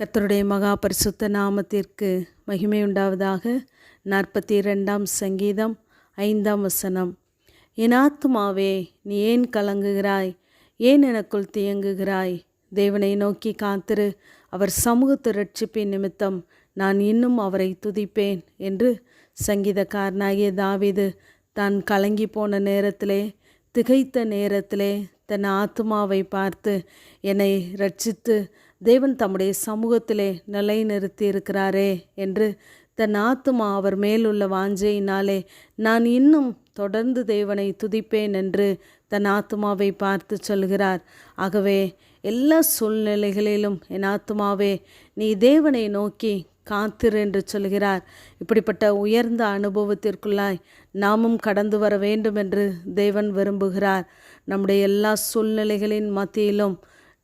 கர்த்தருடைய மகா பரிசுத்த நாமத்திற்கு மகிமை உண்டாவதாக. நாற்பத்தி இரண்டாம் சங்கீதம் ஐந்தாம் வசனம். என் ஆத்துமாவே நீ ஏன் கலங்குகிறாய்? ஏன் எனக்குள் தியங்குகிறாய்? தேவனை நோக்கி காத்திரு. அவர் சமூகத்து ரட்சிப்பின் நிமித்தம் நான் இன்னும் அவரை துதிப்பேன் என்று சங்கீதக்காரனாகிய தாவிது தான் கலங்கி போன நேரத்திலே திகைத்த நேரத்திலே தன் ஆத்துமாவை பார்த்து என்னை ரட்சித்து தேவன் தம்முடைய சமூகத்திலே நிலைநிறுத்தி இருக்கிறாரே என்று தன் ஆத்துமா அவர் மேலுள்ள வாஞ்சையினாலே நான் இன்னும் தொடர்ந்து தேவனை துதிப்பேன் என்று தன் ஆத்துமாவை பார்த்து சொல்கிறார். ஆகவே எல்லா சூழ்நிலைகளிலும் என் ஆத்துமாவே நீ தேவனை நோக்கி காத்திரு என்று சொல்கிறார். இப்படிப்பட்ட உயர்ந்த அனுபவத்திற்குள்ளாய் நாமும் கடந்து வர வேண்டும் என்று தேவன் விரும்புகிறார். நம்முடைய எல்லா சூழ்நிலைகளின் மத்தியிலும்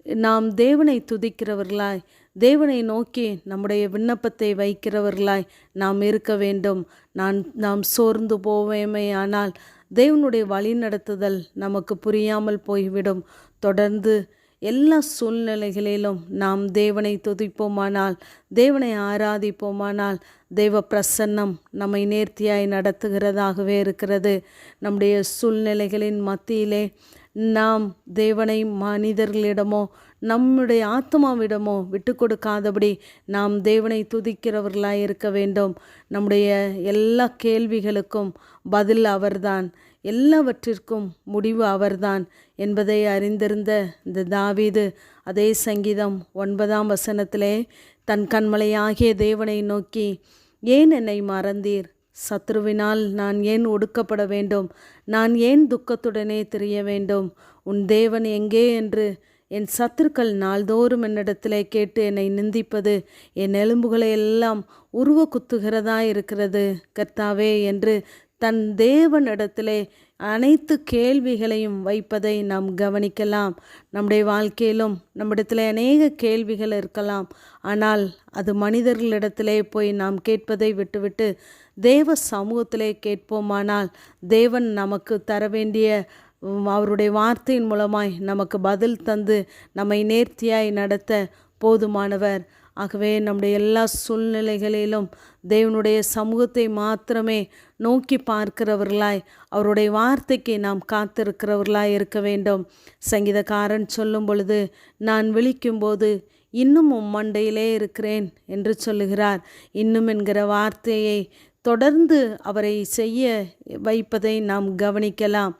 நாம் தேவனை துதிக்கிறவர்களாய் தேவனை நோக்கி நம்முடைய விண்ணப்பத்தை வைக்கிறவர்களாய் நாம் இருக்க வேண்டும். நான் நாம் சோர்ந்து போவேமே ஆனால் தேவனுடைய வழிநடத்துதல் நமக்கு புரியாமல் போய்விடும். தொடர்ந்து எல்லா சூழ்நிலைகளிலும் நாம் தேவனை துதிப்போமானால் தேவனை ஆராதிப்போமானால் தெய்வ பிரசன்னம் நம்மை நேர்த்தியாய் நடத்துகிறதாகவே இருக்கிறது. நம்முடைய சூழ்நிலைகளின் மத்தியிலே நாம் தேவனை மனிதர்களிடமோ நம்முடைய ஆத்மாவிடமோ விட்டு கொடுக்காதபடி நாம் தேவனை துதிக்கிறவர்களாக இருக்க வேண்டும். நம்முடைய எல்லா கேள்விகளுக்கும் பதில் அவர்தான். எல்லாவற்றிற்கும் முடிவு அவர்தான் என்பதை அறிந்திருந்த இந்த தாவீது அதே சங்கீதம் ஒன்பதாம் வசனத்திலே தன் கண்மலையாகிய தேவனை நோக்கி ஏன் என்னை மறந்தீர்? சத்ருவினால் நான் ஏன் ஒடுக்கப்பட வேண்டும்? நான் ஏன் துக்கத்துடனே தெரிய வேண்டும்? உன் தேவன் எங்கே என்று என் சத்துருக்கள் நாள்தோறும் என்னிடத்திலே கேட்டு என்னை நிந்திப்பது என் எலும்புகளை எல்லாம் உருவ குத்துகிறதா இருக்கிறது? கர்த்தாவே என்று தன் தேவனிடத்திலே அனைத்து கேள்விகளையும் வைப்பதை நாம் கவனிக்கலாம். நம்முடைய வாழ்க்கையிலும் நம்மிடத்தில் அநேக கேள்விகள் இருக்கலாம். ஆனால் அது மனிதர்களிடத்திலே போய் நாம் கேட்பதை விட்டுவிட்டு தேவ சமூகத்திலே கேட்போமானால் தேவன் நமக்கு தர வேண்டிய அவருடைய வார்த்தையின் மூலமாய் நமக்கு பதில் தந்து நம்மை நேர்த்தியாய் நடத்த போதுமானவர். ஆகவே நம்முடைய எல்லா சூழ்நிலைகளிலும் தேவனுடைய சமூகத்தை மாத்திரமே நோக்கி பார்க்கிறவர்களாய் அவருடைய வார்த்தைக்கு நாம் காத்திருக்கிறவர்களாய் இருக்க வேண்டும். சங்கீதக்காரன் சொல்லும் பொழுது நான் விழிக்கும்போது இன்னும் உம் மண்டையிலே இருக்கிறேன் என்று சொல்லுகிறார். இன்னும் என்கிற வார்த்தையை தொடர்ந்து அவரை செய்ய வைப்பதை நாம் கவனிக்கலாம்.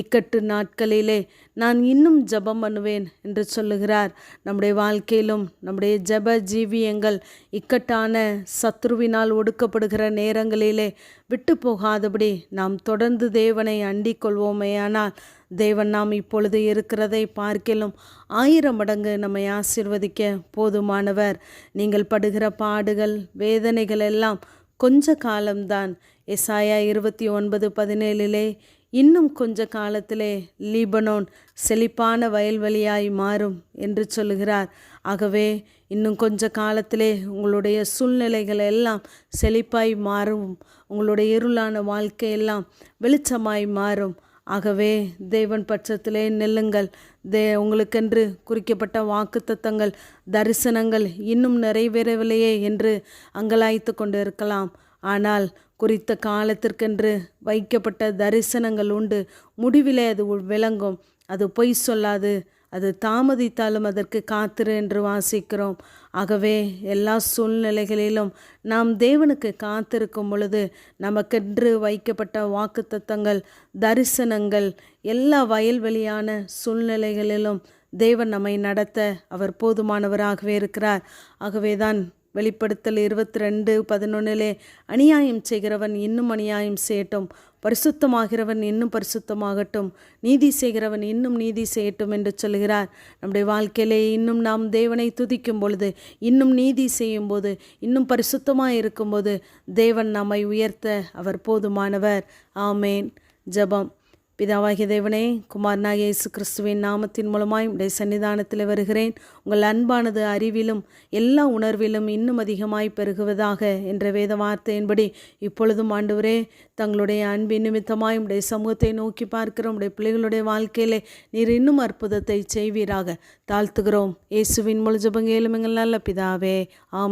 இக்கட்டு நாட்களிலே நான் இன்னும் ஜபம் பண்ணுவேன் என்று சொல்லுகிறார். நம்முடைய வாழ்க்கையிலும் நம்முடைய ஜப ஜீவியங்கள் இக்கட்டான சத்ருவினால் ஒடுக்கப்படுகிற நேரங்களிலே விட்டு போகாதபடி நாம் தொடர்ந்து தேவனை அண்டிக் கொள்வோமேயானால் தேவன் நாம் இப்பொழுது இருக்கிறதை பார்க்கலும் ஆயிரம் மடங்கு நம்மை ஆசிர்வதிக்க போதுமானவர். நீங்கள் படுகிற பாடுகள் வேதனைகள் எல்லாம் கொஞ்ச காலம்தான். எசாயா இருபத்தி ஒன்பது பதினேழிலே இன்னும் கொஞ்ச காலத்திலே லீபனோன் செழிப்பான வயல்வெளியாய் மாறும் என்று சொல்லுகிறார். ஆகவே இன்னும் கொஞ்ச காலத்திலே உங்களுடைய சூழ்நிலைகள் எல்லாம் செழிப்பாய் மாறும். உங்களுடைய இருளான வாழ்க்கையெல்லாம் வெளிச்சமாய் மாறும். ஆகவே தேவன் பட்சத்திலே நெல்லுங்கள். தே உங்களுக்கென்று குறிக்கப்பட்ட வாக்குத்தத்தங்கள் தரிசனங்கள் இன்னும் நிறைவேறவில்லையே என்று அங்கலாய்த்து கொண்டு இருக்கலாம் ஆனால் குறித்த காலத்திற்கென்று வைக்கப்பட்ட தரிசனங்கள் உண்டு. முடிவிலே அது விளங்கும். அது பொய் சொல்லாது. அது தாமதித்தாலும் அதற்கு காத்திரு என்று வாசிக்கிறோம். ஆகவே எல்லா சூழ்நிலைகளிலும் நாம் தேவனுக்கு காத்திருக்கும் பொழுது நமக்கென்று வைக்கப்பட்ட வாக்குத்தத்தங்கள் தரிசனங்கள் எல்லா வயல்வெளியான சூழ்நிலைகளிலும் தேவன் நம்மை நடத்த அவர் போதுமானவராகவே இருக்கிறார். ஆகவேதான் வெளிப்படுத்தல் இருபத்தி ரெண்டு பதினொன்னிலே அநியாயம் செய்கிறவன் இன்னும் அநியாயம் செய்யட்டும். பரிசுத்தமாகிறவன் இன்னும் பரிசுத்தமாகட்டும். நீதி செய்கிறவன் இன்னும் நீதி செய்யட்டும் என்று சொல்கிறார் நம்முடைய வாழ்க்கையிலே இன்னும் நாம் தேவனை துதிக்கும் பொழுது இன்னும் நீதி செய்யும் போது இன்னும் பரிசுத்தமாக இருக்கும்போது தேவன் நம்மை உயர்த்த அவர் போதுமானவர். ஆமேன். ஜபம். பிதாவாகிய தேவனே குமாரனாகிய இயேசு கிறிஸ்துவின் நாமத்தின் மூலமாய் உடைய சன்னிதானத்தில் வருகிறேன். உங்கள் அன்பானது அறிவிலும் எல்லா உணர்விலும் இன்னும் அதிகமாய் பெருகுவதாக என்ற வேத வார்த்தையின்படி இப்பொழுதும் ஆண்டவரே தங்களுடைய அன்பின் நிமித்தமாய் உடைய சமூகத்தை நோக்கி பார்க்கிறோம். உடைய பிள்ளைகளுடைய வாழ்க்கையிலே நீர் இன்னும் அற்புதத்தை செய்வீராக. தாழ்த்துகிறோம். இயேசுவின் முழு ஜபங்கேலும் எங்கள் நல்ல பிதாவே. ஆம்